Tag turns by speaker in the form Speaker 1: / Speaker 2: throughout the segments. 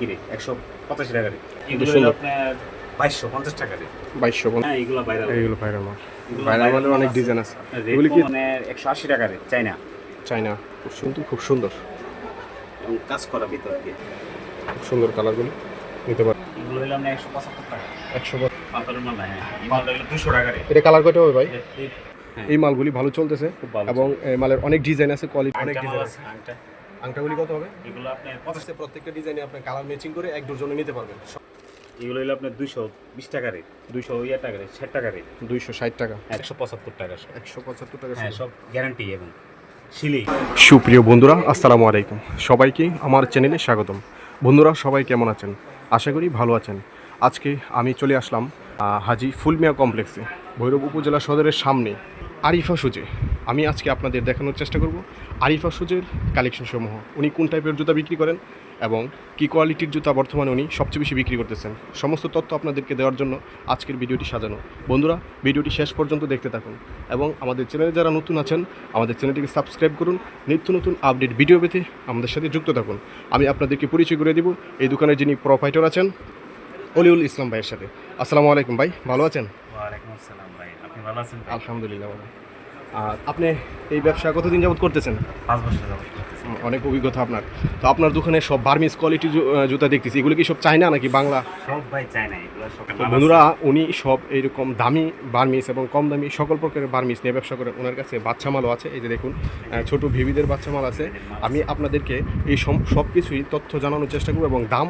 Speaker 1: বিক্রি একশো পঁচাশি টাকা রেট এগুলো আপনার বাইশশো পঞ্চাশ টাকা রেট
Speaker 2: বাইশশো
Speaker 1: হ্যাঁ এগুলো বাইরে
Speaker 2: এইগুলো ভাইরাল মাল ভাইরাল মালের অনেক ডিজাইন আছে। কি
Speaker 1: মানে একশো আশি টাকা রেট চাইনা
Speaker 2: চাইনা খুব সুন্দর খুব সুন্দর।
Speaker 1: এবং কাজ করা ভিতর দিয়ে।
Speaker 2: খুব সুন্দর কালারগুলি নিতে পারেন
Speaker 1: এগুলো হলো আপনার একশো পঁচাত্তর টাকা।
Speaker 2: একশো
Speaker 1: পাথরের মাল হ্যাঁ। এই মালটা হলো দুশো টাকা রেট
Speaker 2: এটা কালার কয়টা হবে ভাই?
Speaker 1: হ্যাঁ
Speaker 2: এই মালগুলি ভালো চলতেছে এবং মালের অনেক ডিজাইন আছে কোয়ালিটি অনেক ডিজাইন
Speaker 1: আছে
Speaker 2: আংটাগুলি কত হবে?
Speaker 1: এগুলো আপনার
Speaker 2: আচ্ছা প্রত্যেকটা ডিজাইনে আপনি কালার ম্যাচিং করে এক ডজনে নিতে পারবেন।
Speaker 1: এগুলো হলো আপনার দুশো বিশ টাকা রেট দুশো ইয়া টাকা রেট ষাট টাকা রেট।
Speaker 2: দুইশো ষাট টাকা।
Speaker 1: একশো পঁচাত্তর টাকা
Speaker 2: একশো পঁচাত্তর টাকা
Speaker 1: হ্যাঁ সব গ্যারান্টি এবং সিলি।
Speaker 2: সুপ্রিয় বন্ধুরা আসসালামু আলাইকুম। সবাইকে আমার চ্যানেলে স্বাগতম। বন্ধুরা সবাই কেমন আছেন? আশা করি ভালো আছেন। আজকে আমি চলে আসলাম হাজি ফুলমিয়া কমপ্লেক্সে ভৈরব উপজেলা সদরের সামনে। আরিফা সুজে। আমি আজকে আপনাদের দেখানোর চেষ্টা করব আরিফা সুজের কালেকশন সমূহ উনি কোন টাইপের জুতা বিক্রি করেন এবং কি কোয়ালিটির জুতা বর্তমানে উনি সবচেয়ে বেশি বিক্রি করতেছেন? সমস্ত তথ্য আপনাদেরকে দেওয়ার জন্য আজকের ভিডিওটি সাজানো। বন্ধুরা, ভিডিওটি শেষ পর্যন্ত দেখতে থাকুন এবং আমাদের চ্যানেলে যারা নতুন আছেন, আমাদের চ্যানেলটিকে সাবস্ক্রাইব করুন। নিত্য নতুন আপডেট ভিডিও পেতে আমাদের সাথে যুক্ত থাকুন। আমি আপনাদেরকে পরিচয় করে দিব এই দোকানের যিনি প্রোপাইটার আছেন, অলিউল ইসলাম ভাইয়ের সাথে। আসসালামু আলাইকুম ভাই, ভালো আছেন?
Speaker 1: আসসালাম ভাই। ভালো আছেন
Speaker 2: আলহামদুলিল্লাহ ভালো। আর আপনি এই ব্যবসা কতদিন যাবত করতেছেন?
Speaker 1: পাঁচ বছর যাবত
Speaker 2: অনেক অভিজ্ঞতা আপনার। তো আপনার দোকানে সব বার্মিস কোয়ালিটি জুতা দেখতেছি। এগুলো কি সব চায়না নাকি বাংলা?
Speaker 1: সব ভাই চাই না এগুলো সব
Speaker 2: বন্ধুরা উনি সব এইরকম দামি বার্মিস এবং কম দামি সকল প্রকারের বার্মিস নিয়ে ব্যবসা করেন। ওনার কাছে বাচ্চা মালও আছে। এই যে দেখুন ছোট ভিভিদের বাচ্চা মাল আছে। আমি আপনাদেরকে এই সব কিছুই তথ্য জানানোর চেষ্টা করব এবং দাম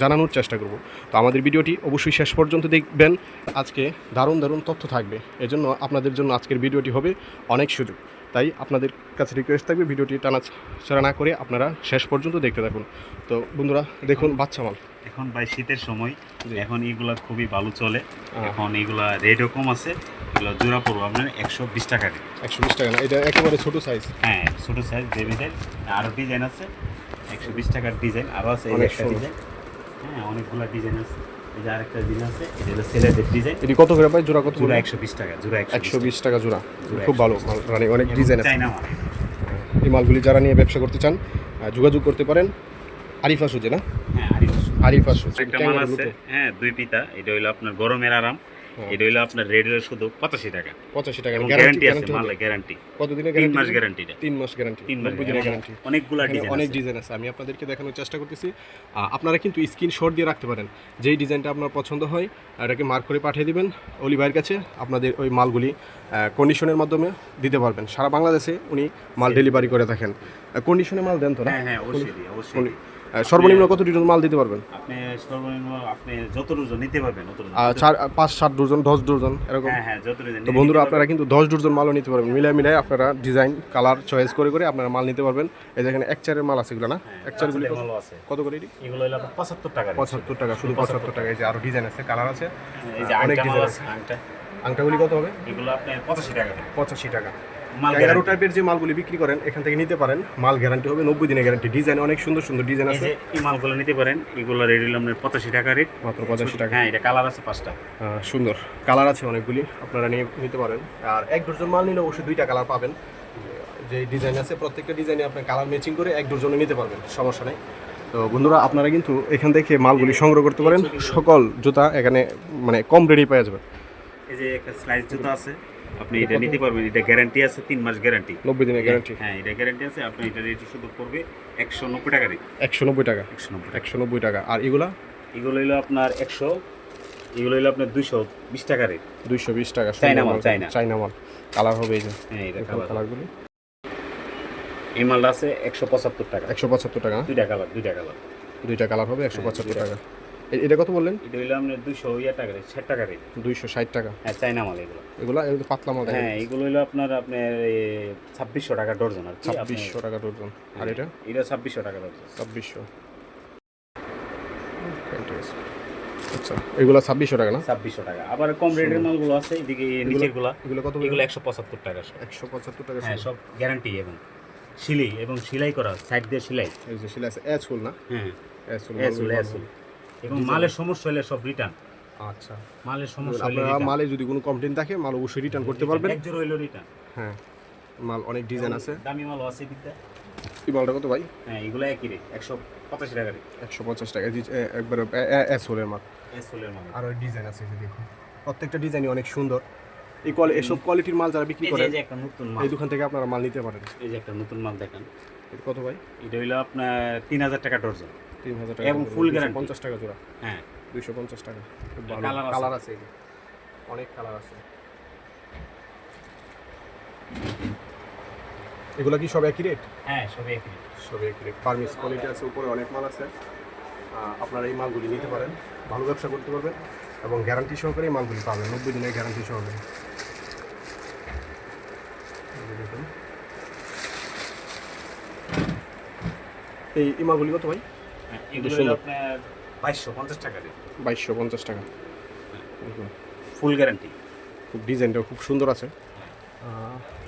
Speaker 2: জানানোর চেষ্টা করব। তো আমাদের ভিডিওটি অবশ্যই শেষ পর্যন্ত দেখবেন। আজকে দারুণ দারুণ তথ্য থাকবে। এজন্য আপনাদের জন্য আজকের ভিডিওটি হবে অনেক সুযোগ। তাই আপনাদের কাছে রিকোয়েস্ট থাকবে ভিডিওটি টানা ছাড়া না করে আপনারা শেষ পর্যন্ত দেখতে থাকুন। তো বন্ধুরা দেখুন বাচ্চা মাল।
Speaker 1: এখন ভাই শীতের সময়। এখন এগুলা খুবই ভালো চলে। এখন এগুলা রেটও কম আছে। এগুলো জোড়া পড়ব আপনার একশো বিশ টাকা রেট
Speaker 2: একশো বিশ টাকা না এটা একেবারে ছোটো সাইজ
Speaker 1: হ্যাঁ ছোটো সাইজ বেবিদের আরও ডিজাইন আছে একশো বিশ টাকার ডিজাইন আরও আছে
Speaker 2: সুন্দর।
Speaker 1: ডিজাইন হ্যাঁ অনেকগুলো ডিজাইন আছে। এই যে আরেকটা ডিজাইন আছে এটা হলো ছেলেদের ডিজাইন
Speaker 2: এটি কত করে পাই জোড়া কত
Speaker 1: জোড়া একশো বিশ টাকা জোড়া
Speaker 2: একশো বিশ টাকা। জোড়া। খুব ভালো মানে অনেক ডিজাইন আছে। এই মালগুলি যারা নিয়ে ব্যবসা করতে চান যোগাযোগ করতে পারেন। আরিফা সুজে না?
Speaker 1: হ্যাঁ আরিফা
Speaker 2: আরিফা সুজ।
Speaker 1: একটা মাল আছে হ্যাঁ দুই পিতা। এটা হইল আপনার গরমের আরাম। এটা হইল আপনার রেড হলো শুধু পঁচাশি টাকা।
Speaker 2: পঁচাশি টাকা গ্যারান্টি
Speaker 1: গ্যারান্টি আছে
Speaker 2: গ্যারান্টি
Speaker 1: মালে গ্যারান্টি
Speaker 2: কতদিনের
Speaker 1: তিন মাস
Speaker 2: গ্যারান্টি
Speaker 1: গ্যারান্টি
Speaker 2: তিন মাস গ্যারান্টি
Speaker 1: তিন মাস
Speaker 2: গ্যারান্টি
Speaker 1: অনেকগুলা ডিজাইন
Speaker 2: অনেক ডিজাইন আছে। আমি আপনাদেরকে দেখানোর চেষ্টা করতেছি। আপনারা কিন্তু স্ক্রিন স্ক্রিনশট দিয়ে রাখতে পারেন। যেই ডিজাইনটা আপনার পছন্দ হয় এটাকে মার্ক করে পাঠিয়ে দিবেন অলি ভাইয়ের কাছে। আপনাদের ওই মালগুলি কন্ডিশনের মাধ্যমে দিতে পারবেন। সারা বাংলাদেশে উনি মাল ডেলিভারি করে থাকেন। কন্ডিশনে মাল দেন তো না?
Speaker 1: হ্যাঁ হ্যাঁ অবশ্যই অবশ্যই
Speaker 2: সর্বনিম্ন কত ডিজন মাল দিতে পারবেন?
Speaker 1: আপনি সর্বনিম্ন আপনি যত ডজন নিতে পারবেন
Speaker 2: চার পাঁচ সাত ডজন দশ ডজন এরকম?
Speaker 1: হ্যাঁ হ্যাঁ যত ডজন।
Speaker 2: তো বন্ধুরা আপনারা কিন্তু দশ ডজন মালও নিতে পারবেন। মিলাই মিলাই আপনারা ডিজাইন কালার চয়েস করে করে আপনারা মাল নিতে পারবেন। এই যেখানে এক চারের মাল আছে এগুলো না? এক চারগুলি
Speaker 1: আছে।
Speaker 2: কত করে
Speaker 1: এগুলো হলো পঁচাত্তর টাকা।
Speaker 2: পঁচাত্তর টাকা শুধু পঁচাত্তর টাকা। এই যে আরও ডিজাইন আছে কালার আছে
Speaker 1: এই যে
Speaker 2: অনেক ডিজাইন
Speaker 1: আছে। আংটা।
Speaker 2: আংটাগুলি কত হবে?
Speaker 1: এগুলো আপনার পঁচাশি টাকা।
Speaker 2: পঁচাশি টাকা।
Speaker 1: মাল
Speaker 2: এগারো টাইপের যে মালগুলি বিক্রি করেন এখান থেকে নিতে পারেন। মাল গ্যারান্টি হবে নব্বই দিনের গ্যারান্টি ডিজাইন অনেক সুন্দর সুন্দর ডিজাইন আছে।
Speaker 1: এই মালগুলো নিতে পারেন এগুলো রেট হলো আপনার পঁচাশি টাকা রেট
Speaker 2: মাত্র পঁচাশি টাকা।
Speaker 1: হ্যাঁ এটা কালার আছে পাঁচটা।
Speaker 2: সুন্দর। কালার আছে অনেকগুলি আপনারা নিয়ে নিতে পারেন। আর এক ডজন মাল নিলে অবশ্যই দুইটা কালার পাবেন। যে ডিজাইন আছে প্রত্যেকটা ডিজাইনে আপনি কালার ম্যাচিং করে এক ডজনে নিতে পারবেন সমস্যা নেই। তো বন্ধুরা আপনারা কিন্তু এখান থেকে মালগুলি সংগ্রহ করতে পারেন। সকল জুতা এখানে মানে কম রেডি পাওয়া যাবে।
Speaker 1: এই যে একটা স্লাইস জুতো আছে আপনি এটা নিতে পারবেন এটা গ্যারান্টি আছে তিন মাস গ্যারান্টি
Speaker 2: নব্বই দিনের গ্যারান্টি
Speaker 1: হ্যাঁ এটা গ্যারান্টি আছে আপনি এটা রেট শুধু পড়বে একশো নব্বই টাকা রেট
Speaker 2: একশো নব্বই টাকা।
Speaker 1: একশো নব্বই
Speaker 2: একশো নব্বই টাকা। আর এগুলা?
Speaker 1: এগুলো হলো আপনার একশো এগুলো হলো আপনার দুশো বিশ টাকা রেট
Speaker 2: দুইশো বিশ টাকা।
Speaker 1: চাইনা মাল, চাইনা।
Speaker 2: চাইনা মাল। কালার হবে এই যে।
Speaker 1: হ্যাঁ এটা কালার
Speaker 2: কালারগুলি
Speaker 1: এই মালটা আছে একশো পঁচাত্তর টাকা।
Speaker 2: একশো পঁচাত্তর টাকা?
Speaker 1: দুইটা কালার দুইটা কালার
Speaker 2: দুইটা কালার হবে একশো পঁচাত্তর টাকা। এটা কত বললেন?
Speaker 1: এটা হইল আপনার দুশো ইয়া টাকা রেট ষাট টাকা রেট।
Speaker 2: দুইশো ষাট টাকা।
Speaker 1: হ্যাঁ চাইনা মাল এগুলো।
Speaker 2: এগুলা এগুলো পাতলা মাল
Speaker 1: হ্যাঁ এগুলো হলো আপনার আপনার ছাব্বিশশো টাকা ডর্জন আর
Speaker 2: ছাব্বিশশো টাকা ডজন। আর এটা?
Speaker 1: এটা ছাব্বিশশো টাকা ডর্জন
Speaker 2: ছাব্বিশশো। আচ্ছা এগুলো ছাব্বিশশো টাকা না?
Speaker 1: ছাব্বিশশো টাকা। আবার কম রেটের মালগুলো আছে এদিকে নিচেরগুলা
Speaker 2: এগুলো কত
Speaker 1: এগুলো একশো পঁচাত্তর টাকা।
Speaker 2: একশো পঁচাত্তর টাকা
Speaker 1: হ্যাঁ সব গ্যারান্টি এবং সিলাই এবং সেলাই করা সাইড দিয়ে সেলাই।
Speaker 2: এই যে সেলাই আছে ফুল না?
Speaker 1: হ্যাঁ।
Speaker 2: ফুল
Speaker 1: এসুল এসুল এবং মালের সমস্যা হলে সব রিটার্ন
Speaker 2: আচ্ছা।
Speaker 1: মালের সমস্যা হলে
Speaker 2: আপনারা মালে যদি কোনো কমপ্লেন থাকে মাল অবশ্যই রিটার্ন করতে পারবেন।
Speaker 1: এক জোড়া রিটার্ন
Speaker 2: হ্যাঁ মাল অনেক ডিজাইন আছে।
Speaker 1: দামি মাল আছে দিকটা।
Speaker 2: এই মালটা কত ভাই?
Speaker 1: হ্যাঁ এগুলো একই রেট একশো পঁচাশি টাকা রেট
Speaker 2: একশো পঞ্চাশ টাকা একবারে এস হোলের মাল।
Speaker 1: সোলের মাল।
Speaker 2: আর ডিজাইন আছে দেখুন। প্রত্যেকটা ডিজাইনই অনেক সুন্দর। এই কোয়ালি এসব কোয়ালিটির মাল যারা বিক্রি
Speaker 1: এই যে-
Speaker 2: করেন
Speaker 1: এই যে একটা নতুন মাল।
Speaker 2: এই দোকান থেকে আপনারা মাল নিতে পারেন।
Speaker 1: এই যে একটা নতুন মাল দেখেন।
Speaker 2: এটা কত ভাই?
Speaker 1: এটা হইল আপনার তিন হাজার টাকা ডর্জন।
Speaker 2: তিন হাজার টাকা
Speaker 1: এবং full guarantee।
Speaker 2: পঞ্চাশ টাকা জোড়া।
Speaker 1: হ্যাঁ।
Speaker 2: দুইশো পঞ্চাশ টাকা। খুব ভালো। কালার আছে। অনেক কালার আছে। এগুলো কি সব একই রেট
Speaker 1: হ্যাঁ সবই একই রেট
Speaker 2: সব একই রেট ফার্মিস কোয়ালিটি আছে উপরে অনেক মাল আছে। আপনারা এই মালগুলি নিতে পারেন। ভালো ব্যবসা করতে পারবেন এবং গ্যারান্টি সহকারে এই মালগুলি পাবেন। নব্বই দিনের গ্যারান্টি সহকারে। এই যে দেখুন। এই এই মালগুলি কত ভাই?
Speaker 1: এগুলো
Speaker 2: সুন্দর।
Speaker 1: আপনার বাইশশো পঞ্চাশ টাকা রেট
Speaker 2: বাইশশো পঞ্চাশ টাকা। দেখুন
Speaker 1: ফুল গ্যারান্টি
Speaker 2: খুব ডিজাইনটা খুব সুন্দর আছে।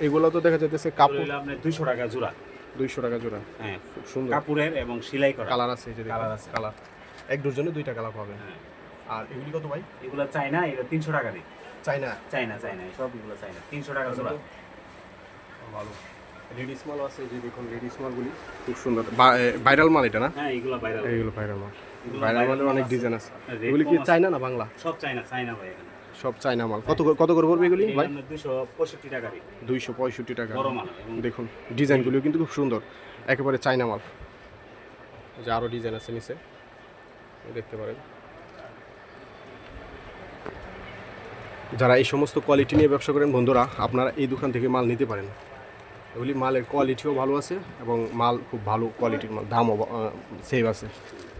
Speaker 2: এগুলো তো দেখা যাইতেছে
Speaker 1: কাপড় আপনার দুইশো টাকা জোড়া।
Speaker 2: দুইশো টাকা জোড়া।
Speaker 1: হ্যাঁ
Speaker 2: খুব সুন্দর।
Speaker 1: কাপড়ের এবং সেলাই করা।
Speaker 2: কালার আছে এই যে কালার
Speaker 1: আছে।
Speaker 2: কালার। এক ডজনে দুইটা কালার পাবেন।
Speaker 1: হ্যাঁ।
Speaker 2: আর এগুলি কত ভাই?
Speaker 1: এগুলো চাইনা এগুলো তিনশো টাকা রেট
Speaker 2: চাইনা
Speaker 1: চাইনা চাইনা সবগুলো চাইনা তিনশো টাকা জোড়া।
Speaker 2: ভালো। লেডিস মাল আছে যে দেখুন লেডিস মালগুলি খুব সুন্দর। ভাইরাল মাল এটা না?
Speaker 1: হ্যাঁ এগুলো বাইরে
Speaker 2: এইগুলো ভাইরাল মাল। ভাইরাল মালের অনেক ডিজাইন আছে। এগুলি কি চাইনা না বাংলা?
Speaker 1: সব চাইনা চাইনা ভাই এখানে।
Speaker 2: সব চাইনা মাল। কত করে- কত করে পড়বে এগুলি ভাই?
Speaker 1: দুশো পঁয়ষট্টি টাকা
Speaker 2: দুইশো পঁয়ষট্টি টাকা। দেখুন ডিজাইনগুলিও কিন্তু খুব সুন্দর। একেবারে চাইনা মাল। যে আরও ডিজাইন আছে নিচে। দেখতে পারেন। যারা এই সমস্ত কোয়ালিটি নিয়ে ব্যবসা করেন বন্ধুরা আপনারা এই দোকান থেকে মাল নিতে পারেন। এগুলি মালের কোয়ালিটিও ভালো আছে এবং মাল খুব ভালো কোয়ালিটির মাল দামও সেভ আছে।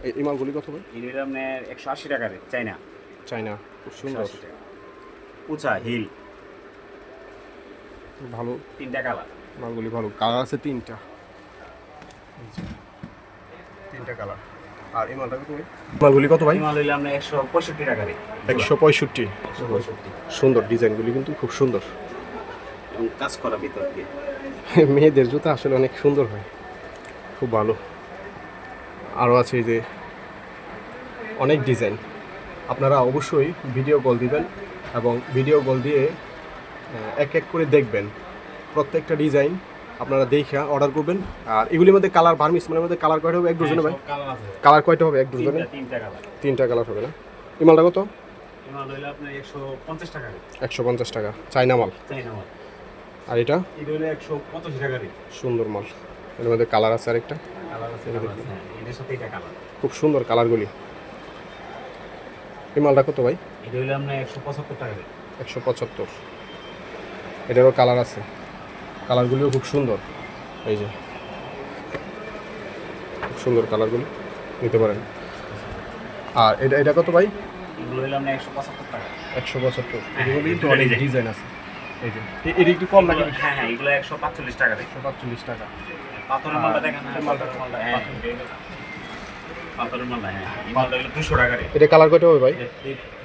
Speaker 2: এই- মালগুলি কত ভাই
Speaker 1: এগুলো আপনার একশো আশি টাকা রেট চাইনা।
Speaker 2: চাইনা খুব সুন্দর।
Speaker 1: উঁচা হিল।
Speaker 2: ভালো।
Speaker 1: তিনটা কালার।
Speaker 2: মালগুলি ভালো। কালার আছে তিনটা। তিনটা কালার। আর এই মালটা কত ভাই মালগুলি কত ভাই?
Speaker 1: মাল হইলে একশো পঁয়ষট্টি টাকা রেট
Speaker 2: একশো পঁয়ষট্টি। সুন্দর ডিজাইনগুলি কিন্তু খুব সুন্দর।
Speaker 1: কাজ করা ভিতর দিয়ে।
Speaker 2: মেয়েদের জুতা আসলে অনেক সুন্দর হয়। খুব ভালো। আরও আছে যে অনেক ডিজাইন। আপনারা অবশ্যই ভিডিও কল দিবেন এবং ভিডিও কল দিয়ে এক এক করে দেখবেন। প্রত্যেকটা ডিজাইন আপনারা দেখে অর্ডার করবেন। আর এগুলির মধ্যে কালার ভার্মিস মানে মধ্যে কালার কয়টা হবে? এক ডজনে ভাই?
Speaker 1: কালার আছে।
Speaker 2: কয়টা হবে? এক ডজনে
Speaker 1: তিনটা কালার।
Speaker 2: হবে না? এই মালটা কত
Speaker 1: একশো পঞ্চাশ টাকা।
Speaker 2: চাইনা মাল।
Speaker 1: চাইনা মাল।
Speaker 2: আর এটা?
Speaker 1: টাকা রেট
Speaker 2: সুন্দর মাল। এর মধ্যে কালার আছে আরেকটা?
Speaker 1: কালার আছে কালার হ্যাঁ এটার সাথে এটা কালার।
Speaker 2: খুব সুন্দর কালারগুলি এই মালটা কত ভাই?
Speaker 1: এটা একশো পঁচাত্তর টাকা রেট
Speaker 2: এটারও কালার আছে। কালারগুলিও খুব সুন্দর। এই যে। খুব সুন্দর কালারগুলি নিতে পারেন। আর এটা এটা কত ভাই?
Speaker 1: এগুলো একশো পঁচাত্তর টাকা।
Speaker 2: একশো পঁচাত্তর।
Speaker 1: হ্যাঁ,
Speaker 2: এগুলো কিন্তু অনেক ডিজাইন আছে। এই যে এটা একটু কম লাগে
Speaker 1: হ্যাঁ হ্যাঁ এগুলো একশো পাঁচচল্লিশ টাকা
Speaker 2: একশো পাঁচচল্লিশ টাকা।
Speaker 1: পাথরের মালটা দেখেন হ্যাঁ
Speaker 2: মালটা,
Speaker 1: মালটা হ্যাঁ পাথরের মালটা হ্যাঁ এই মালটা হইল দুশো টাকা
Speaker 2: এটা কালার কয়টা হবে ভাই?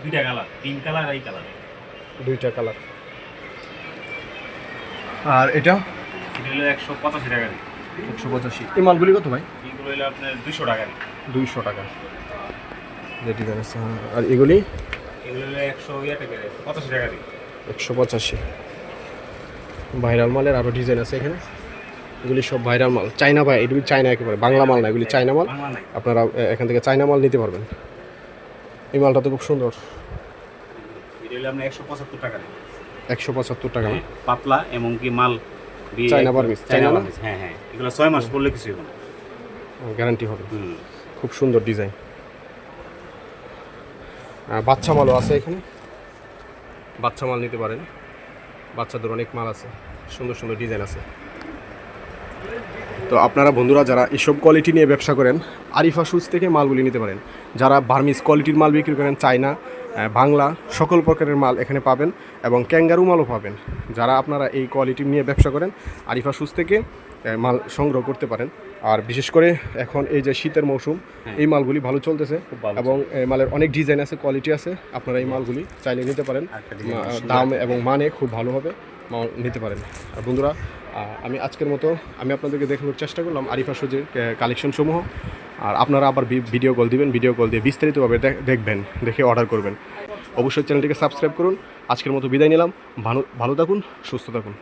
Speaker 1: দুইটা কালার তিন কালার এই কালার
Speaker 2: দুইটা কালার আর এটা?
Speaker 1: এটা হলো একশো পঁচাশি টাকা
Speaker 2: একশো পঁচাশি। এই মালগুলি কত ভাই?
Speaker 1: এগুলো হলো আপনার দুশো টাকা
Speaker 2: দুইশো টাকা। হ্যাঁ। আর এগুলি?
Speaker 1: এগুলো হলো একশো ইয়ে টাকা পঁচাশি টাকা
Speaker 2: একশো পঁচাশি। ভাইরাল মালের আরও ডিজাইন আছে এখানে। এগুলি সব ভাইরাল মাল। চাইনা ভাই এগুলি চাইনা একেবারে বাংলা মাল না এগুলি চাইনা মাল। আপনারা এখান থেকে চাইনা মাল নিতে পারবেন। এই মালটা তো খুব সুন্দর।
Speaker 1: একশো পঁচাত্তর টাকা
Speaker 2: একশো পঁচাত্তর টাকা। না?
Speaker 1: পাতলা এমনকি মাল দিয়ে
Speaker 2: চায়না
Speaker 1: একদম-
Speaker 2: বার্মিজ,
Speaker 1: চায়না
Speaker 2: চায়না না?
Speaker 1: বার্মিজ, হ্যাঁ হ্যাঁ। এগুলো ছয় মাস পরলে কিছু হবে
Speaker 2: গ্যারান্টি হবে। খুব সুন্দর ডিজাইন বাচ্চা মালও আছে এখানে। বাচ্চা মাল নিতে পারেন। বাচ্চাদের অনেক মাল আছে, সুন্দর সুন্দর ডিজাইন আছে। তো আপনারা বন্ধুরা যারা এসব কোয়ালিটি নিয়ে ব্যবসা করেন, আরিফা শুজ থেকে মালগুলি নিতে পারেন। যারা বার্মিস কোয়ালিটির মাল বিক্রি করেন, চায়না বাংলা, সকল প্রকারের মাল এখানে পাবেন এবং ক্যাঙ্গারু মালও পাবেন। যারা আপনারা এই কোয়ালিটি নিয়ে ব্যবসা করেন, আরিফা শুজ থেকে মাল সংগ্রহ করতে পারেন। আর বিশেষ করে এখন এই যে শীতের মৌসুম এই মালগুলি ভালো চলতেছে এবং মালের অনেক ডিজাইন আছে কোয়ালিটি আছে। আপনারা এই মালগুলি চাইলে নিতে পারেন।
Speaker 1: সুন্দর।
Speaker 2: দাম এবং মানে খুব ভালো হবে মাল নিতে পারেন। আর বন্ধুরা আমি আজকের মতো আমি আপনাদেরকে দেখানোর চেষ্টা করলাম আরিফা সুজের কালেকশন সমূহ। আর আপনারা আবার ভিডিও কল দিবেন ভিডিও কল দিয়ে বিস্তারিতভাবে দেখবেন দেখে অর্ডার করবেন। অবশ্যই চ্যানেলটিকে সাবস্ক্রাইব করুন। আজকের মতো বিদায় নিলাম। ভালো ভালো থাকুন সুস্থ থাকুন।